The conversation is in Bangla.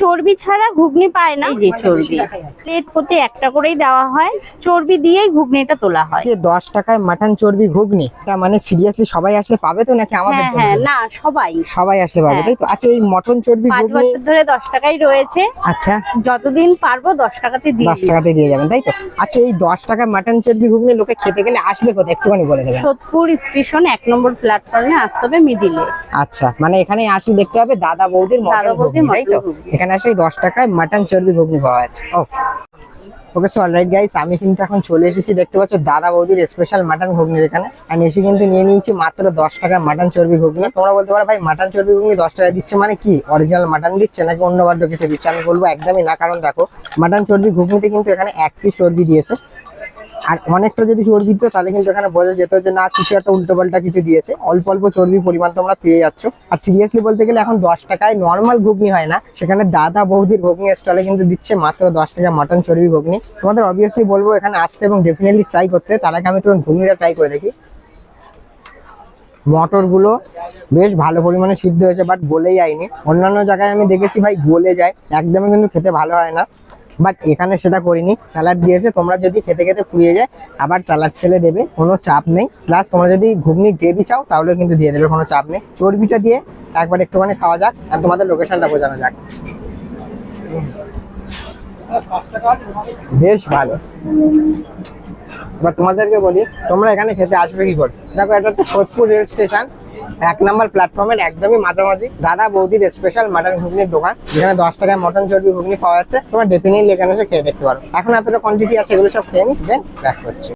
চর্বি ছাড়া ঘুগনি পায় না। যে চর্বি। প্লেট প্রতি একটা করেই দেওয়া হয়। চর্বি দিয়েই ঘুগনিটা তোলা হয়। যে দশ টাকায় মাটন চর্বি ঘুগনি তা মানে সিরিয়াসলি সবাই আসলে পাবে তো নাকি আমাদের হ্যাঁ? হ্যাঁ না সবাই। সবাই আসলে পাবে হ্যাঁ। তাই তো? আচ্ছা এই মটন চর্বি ঘুগনি বছর ধরে দশ টাকাই রয়েছে। আচ্ছা। যতদিন পারব দশ টাকাতে দিয়ে দশ টাকাতে দিয়ে যাবেন তাই তো? আচ্ছা এই দশ টাকা মাটন চর্বি ঘুগনি লোকে খেতে গেলে আসবে কোথায়? একটুখানি বলে দেবেন। সোদপুর স্টেশন এক নম্বর প্ল্যাটফর্মে আসতে হবে মিডিলে। আচ্ছা মানে এখানে আসলে দেখতে হবে দাদা বৌদির মটন ঘুগনি তাই তো। এখানে আসলে দশ টাকায় মাটন চর্বি ঘুগনি পাওয়া যাচ্ছে। Okay okay so alright guys আমি কিন্তু এখন চলে এসেছি দেখতে পাচ্ছ দাদা বৌদির স্পেশাল মাটন ঘুগনির এখানে। আর এসে কিন্তু নিয়ে নিয়েছি মাত্র দশ টাকা মাটন চর্বি ঘুগনি। তোমরা বলতে পারো ভাই মাটন চর্বি ঘুগনি দশ টাকা দিচ্ছে মানে কি? অরিজিনাল মাটন দিচ্ছে নাকি অন্য বাদ্য কিছু দিচ্ছে? আমি বলব একদমই না কারণ দেখো মাটন চর্বি ঘুগনিতে কিন্তু এখানে এক পিস চর্বি দিয়েছে। আর অনেকটা যদি চর্বি দিত, তাহলে কিন্তু এখানে বোঝা যেত যে না, কিছু একটা উল্টো পাল্টা কিছু দিয়েছে। অল্প অল্প চর্বি পরিমাণ তোমরা পেয়ে যাচ্ছ। আর সিরিয়াসলি বলতে গেলে এখন দশ টাকায় নর্মাল ঘুগনি হয় না। সেখানে দাদা বৌদির ঘুগনি স্টলে কিন্তু দিচ্ছে মাত্র দশ টাকা মটন চর্বি ঘুগনি। তোমাদের অবভিয়াসলি বলব এখানে আসতে এবং ডেফিনেটলি ট্রাই করতে। তার আগে আমি একটু ঘুগনিটা ট্রাই করে দেখি। মটরগুলো বেশ ভালো পরিমাণে সিদ্ধ হয়েছে বাট গলে যায়নি অন্যান্য জায়গায় আমি দেখেছি ভাই গলে যায়। একদমই কিন্তু খেতে ভালো হয় না। বাট এখানে সেটা করিনি। স্যালাড দিয়েছে, তোমরা যদি খেতে খেতে ফুরিয়ে যায়, আবার স্যালাড ছেলে দেবে, কোনো চাপ নেই। প্লাস তোমরা যদি ঘুগনি গ্রেভি চাও তাহলে কিন্তু দিয়ে দেবে, কোনো চাপ নেই। চর্বিটা দিয়ে একবার একটুখানি খাওয়া যাক, আর তোমাদের লোকেশনটা বোঝানো যাক। বেশ ভালো। এবার তোমাদেরকে বলি, তোমরা এখানে খেতে আসবে কি করে? দেখো, এটা হচ্ছে সোদপুর রেল স্টেশন। এক নম্বর প্ল্যাটফর্মের একদমই মাঝামাঝি। দাদা বৌদির স্পেশাল মাটন ঘুগনির দোকান। যেখানে দশ টাকায় মটন চর্বি ঘুগনি পাওয়া যাচ্ছে। তোমার ডেফিনেটলি এখানে এসে খেয়ে দেখতে পারো। এখন এতটা কোয়ান্টিটি আছে, এগুলো সব খেয়ে নি দেন ব্যাক করছি।